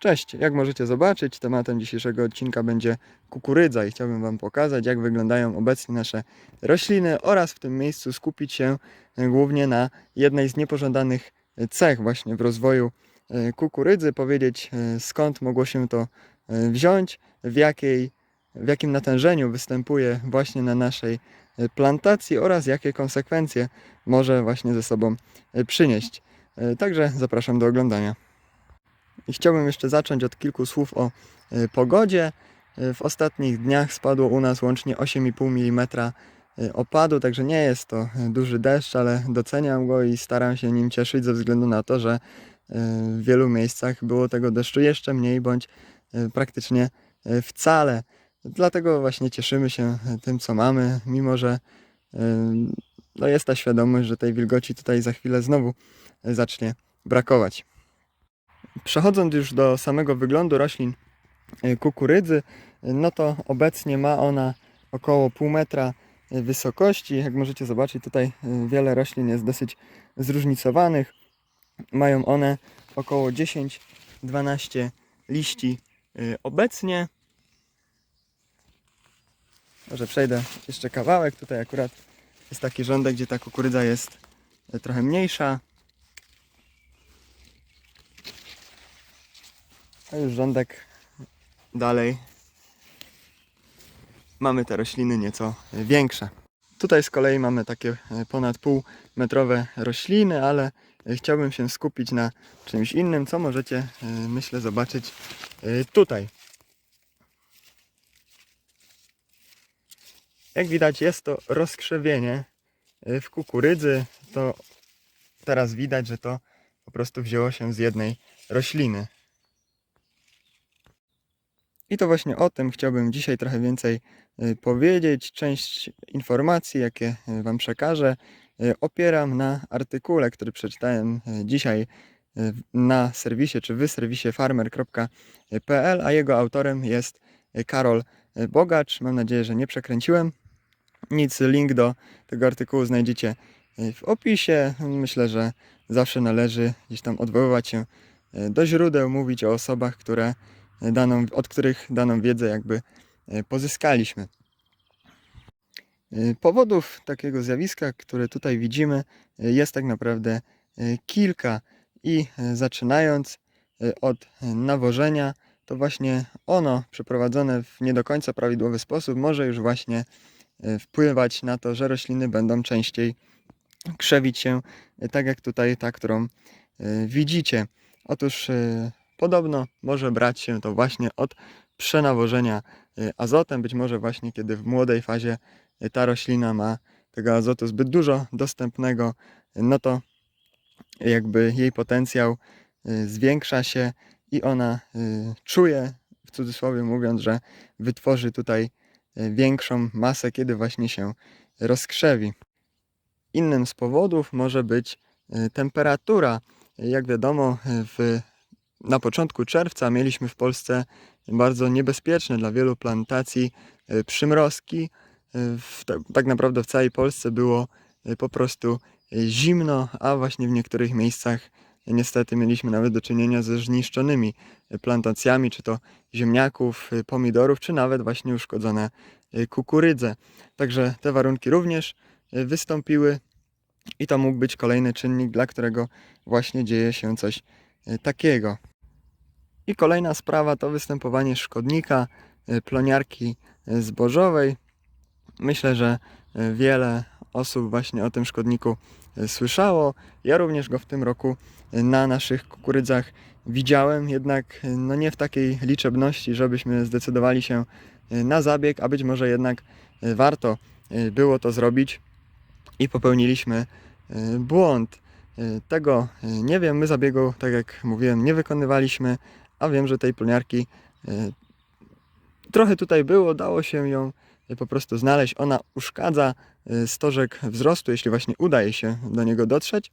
Cześć, jak możecie zobaczyć, tematem dzisiejszego odcinka będzie kukurydza i chciałbym Wam pokazać, jak wyglądają obecnie nasze rośliny oraz w tym miejscu skupić się e, głównie na jednej z niepożądanych cech właśnie w rozwoju e, kukurydzy, powiedzieć e, skąd mogło się to wziąć, w, jakiej, w jakim natężeniu występuje właśnie na naszej plantacji oraz jakie konsekwencje może właśnie ze sobą przynieść. Także zapraszam do oglądania. I chciałbym jeszcze zacząć od kilku słów o e, pogodzie. E, W ostatnich dniach spadło u nas łącznie 8,5 mm e, opadu, także nie jest to duży deszcz, ale doceniam go i staram się nim cieszyć ze względu na to, że w wielu miejscach było tego deszczu jeszcze mniej bądź praktycznie wcale. Dlatego właśnie cieszymy się tym, co mamy, mimo że no jest ta świadomość, że tej wilgoci tutaj za chwilę znowu zacznie brakować. Przechodząc już do samego wyglądu roślin e, kukurydzy, no to obecnie ma ona około pół metra e, wysokości. Jak możecie zobaczyć, tutaj e, wiele roślin jest dosyć zróżnicowanych. Mają one około 10-12 liści obecnie. Może przejdę jeszcze kawałek. Tutaj akurat jest taki rządek, gdzie ta kukurydza jest trochę mniejsza. A już rządek dalej. Mamy te rośliny nieco większe. Tutaj z kolei mamy takie e, ponad pół metrowe rośliny, ale e, chciałbym się skupić na czymś innym, co możecie, e, myślę, zobaczyć tutaj. Jak widać, jest to rozkrzewienie w kukurydzy. To teraz widać, że to po prostu wzięło się z jednej rośliny. I to właśnie o tym chciałbym dzisiaj trochę więcej y, powiedzieć. Część informacji, jakie y, Wam przekażę, y, opieram na artykule, który przeczytałem dzisiaj na serwisie czy w serwisie farmer.pl, a jego autorem jest Karol Bogacz. Mam nadzieję, że nie przekręciłem. Nic, link do tego artykułu znajdziecie w opisie. Myślę, że zawsze należy gdzieś tam odwoływać się do źródeł, mówić o osobach, które daną, od których daną wiedzę jakby e, pozyskaliśmy. E, Powodów takiego zjawiska, które tutaj widzimy, e, jest tak naprawdę kilka i zaczynając od nawożenia, to właśnie ono przeprowadzone w nie do końca prawidłowy sposób może już właśnie wpływać na to, że rośliny będą częściej krzewić się, tak jak tutaj ta, którą widzicie. Otóż Podobno może brać się to właśnie od przenawożenia y, azotem. Być może właśnie kiedy w młodej fazie y, ta roślina ma tego azotu zbyt dużo dostępnego, y, no to jakby jej potencjał zwiększa się i ona czuje, w cudzysłowie mówiąc, że wytworzy tutaj większą masę, kiedy właśnie się rozkrzewi. Innym z powodów może być temperatura. Jak wiadomo, w na początku czerwca mieliśmy w Polsce bardzo niebezpieczne dla wielu plantacji e, przymrozki. E, tak, naprawdę w całej Polsce było e, po prostu zimno, a właśnie w niektórych miejscach niestety mieliśmy nawet do czynienia ze zniszczonymi plantacjami, czy to ziemniaków, pomidorów, czy nawet właśnie uszkodzone kukurydze. Także te warunki również wystąpiły i to mógł być kolejny czynnik, dla którego właśnie dzieje się coś takiego. I kolejna sprawa to występowanie szkodnika, e, ploniarki e, zbożowej. Myślę, że e, wiele osób właśnie o tym szkodniku słyszało. Ja również go w tym roku na naszych kukurydzach widziałem, jednak no nie w takiej liczebności, żebyśmy zdecydowali się na zabieg, a być może jednak warto było to zrobić i popełniliśmy błąd. Tego nie wiem, my zabiegu, tak jak mówiłem, nie wykonywaliśmy, a wiem, że tej ploniarki e, trochę tutaj było, dało się ją e, po prostu znaleźć. Ona uszkadza e, stożek wzrostu, jeśli właśnie udaje się do niego dotrzeć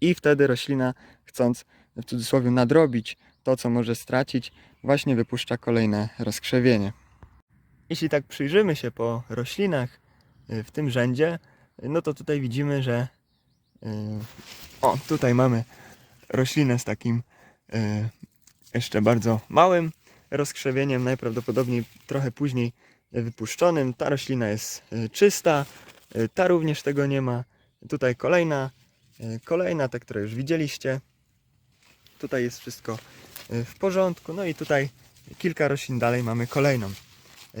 i wtedy roślina, chcąc w cudzysłowie nadrobić to, co może stracić, właśnie wypuszcza kolejne rozkrzewienie. Jeśli tak przyjrzymy się po roślinach w tym rzędzie, no to tutaj widzimy, że o, tutaj mamy roślinę z takim jeszcze bardzo małym rozkrzewieniem, najprawdopodobniej trochę później wypuszczonym. Ta roślina jest e, czysta, e, ta również tego nie ma. Tutaj kolejna, e, kolejna, ta, którą już widzieliście. Tutaj jest wszystko w porządku. No i tutaj kilka roślin dalej mamy kolejną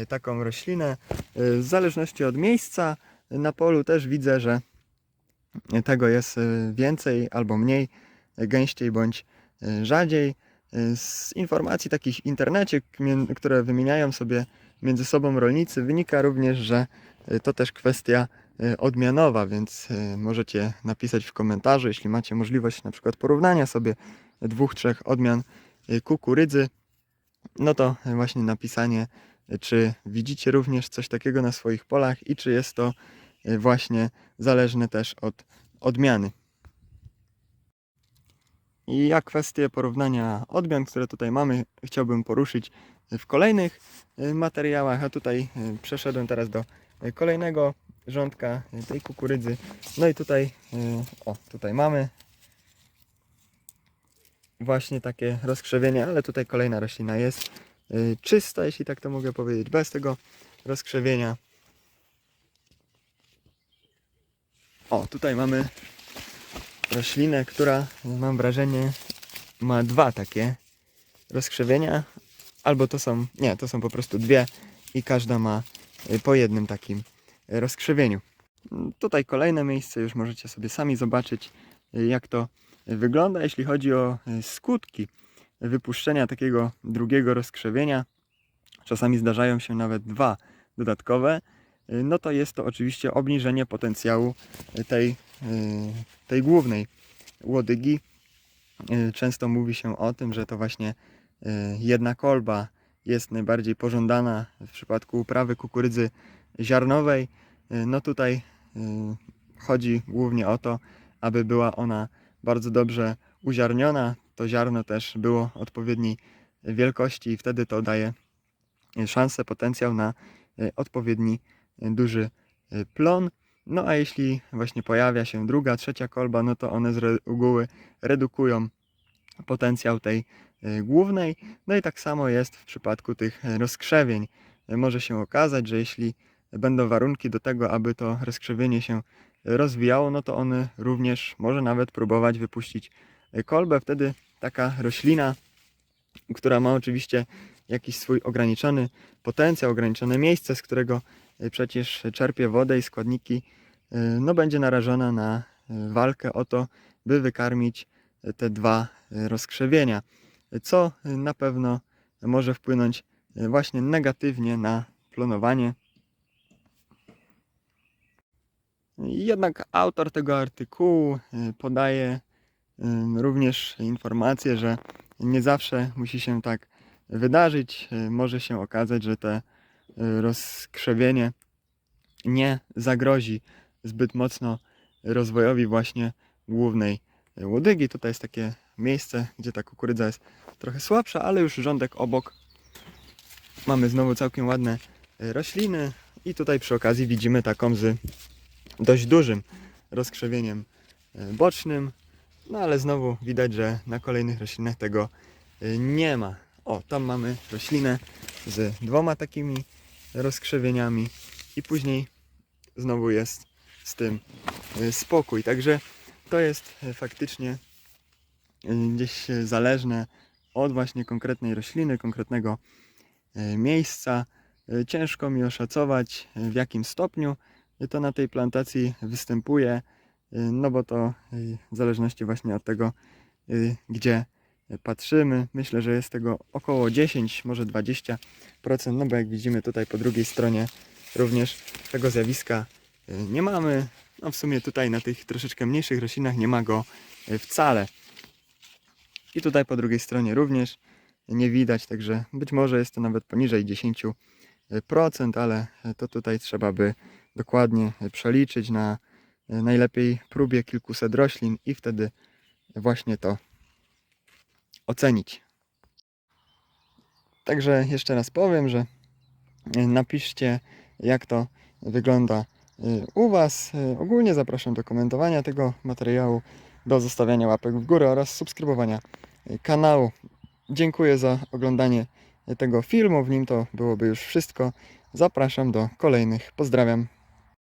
taką roślinę. W zależności od miejsca na polu też widzę, że tego jest więcej albo mniej, gęściej bądź rzadziej. Z informacji takich w internecie, które wymieniają sobie między sobą rolnicy, wynika również, że e, to też kwestia e, odmianowa, więc e, możecie napisać w komentarzu, jeśli macie możliwość na przykład porównania sobie dwóch, trzech odmian kukurydzy, no to właśnie napisanie, czy widzicie również coś takiego na swoich polach i czy jest to właśnie zależne też od odmiany. I ja kwestię porównania odmian, które tutaj mamy, chciałbym poruszyć w kolejnych e, materiałach, a tutaj e, przeszedłem teraz do e, kolejnego rządka tej kukurydzy. No i tutaj, o, tutaj mamy właśnie takie rozkrzewienie, ale tutaj kolejna roślina jest czysta, jeśli tak to mogę powiedzieć, bez tego rozkrzewienia. O, tutaj mamy roślinę, która mam wrażenie ma dwa takie rozkrzewienia, albo to są, nie, to są po prostu dwie i każda ma y, po jednym takim y, rozkrzewieniu. Tutaj kolejne miejsce, już możecie sobie sami zobaczyć y, jak to wygląda, jeśli chodzi o skutki wypuszczenia takiego drugiego rozkrzewienia. Czasami zdarzają się nawet dwa dodatkowe. No to jest to oczywiście obniżenie potencjału tej, tej głównej łodygi. Y, Często mówi się o tym, że to właśnie y, jedna kolba jest najbardziej pożądana w przypadku uprawy kukurydzy ziarnowej. Y, No tutaj y, chodzi głównie o to, aby była ona bardzo dobrze uziarniona. To ziarno też było odpowiedniej wielkości i wtedy to daje y, szansę, potencjał na y, odpowiedni y, duży y, plon. No a jeśli właśnie pojawia się druga, trzecia kolba, no to one z reguły redukują potencjał tej y, głównej. No i tak samo jest w przypadku tych y, rozkrzewień. Może się okazać, że jeśli będą warunki do tego, aby to rozkrzewienie się rozwijało, no to one również może nawet próbować wypuścić y, kolbę. Wtedy taka roślina, która ma oczywiście jakiś swój ograniczony potencjał, ograniczone miejsce, z którego przecież czerpie wodę i składniki, y, no będzie narażona na y, walkę o to, by wykarmić y, te dwa y, rozkrzewienia, y, co y, na pewno może wpłynąć y, właśnie negatywnie na plonowanie. Jednak autor tego artykułu y, podaje y, również informację, że nie zawsze musi się tak wydarzyć. Y, Może się okazać, że te y, rozkrzewienie nie zagrozi zbyt mocno rozwojowi właśnie głównej łodygi. Tutaj jest takie miejsce, gdzie ta kukurydza jest trochę słabsza, ale już rządek obok mamy znowu całkiem ładne y, rośliny i tutaj przy okazji widzimy taką z dość dużym rozkrzewieniem y, bocznym, no ale znowu widać, że na kolejnych roślinach tego y, nie ma. O, tam mamy roślinę z dwoma takimi rozkrzewieniami i później znowu jest z tym y, spokój. Także to jest y, faktycznie y, gdzieś zależne od właśnie konkretnej rośliny, konkretnego miejsca. Ciężko mi oszacować w jakim stopniu to na tej plantacji występuje, no bo to w zależności właśnie od tego, gdzie patrzymy. Myślę, że jest tego około 10, może 20%, no bo jak widzimy tutaj po drugiej stronie również tego zjawiska y, nie mamy. No w sumie tutaj na tych troszeczkę mniejszych roślinach nie ma go y, wcale. I tutaj po drugiej stronie również nie widać, także być może jest to nawet poniżej 10%, ale to tutaj trzeba by dokładnie przeliczyć na najlepiej próbie kilkuset roślin i wtedy właśnie to ocenić. Także jeszcze raz powiem, że y, napiszcie jak to wygląda y, u Was. Y, Ogólnie zapraszam do komentowania tego materiału, do zostawiania łapek w górę oraz subskrybowania kanału. dziękuję za oglądanie tego filmu. W nim to byłoby już wszystko. Zapraszam do kolejnych. Pozdrawiam.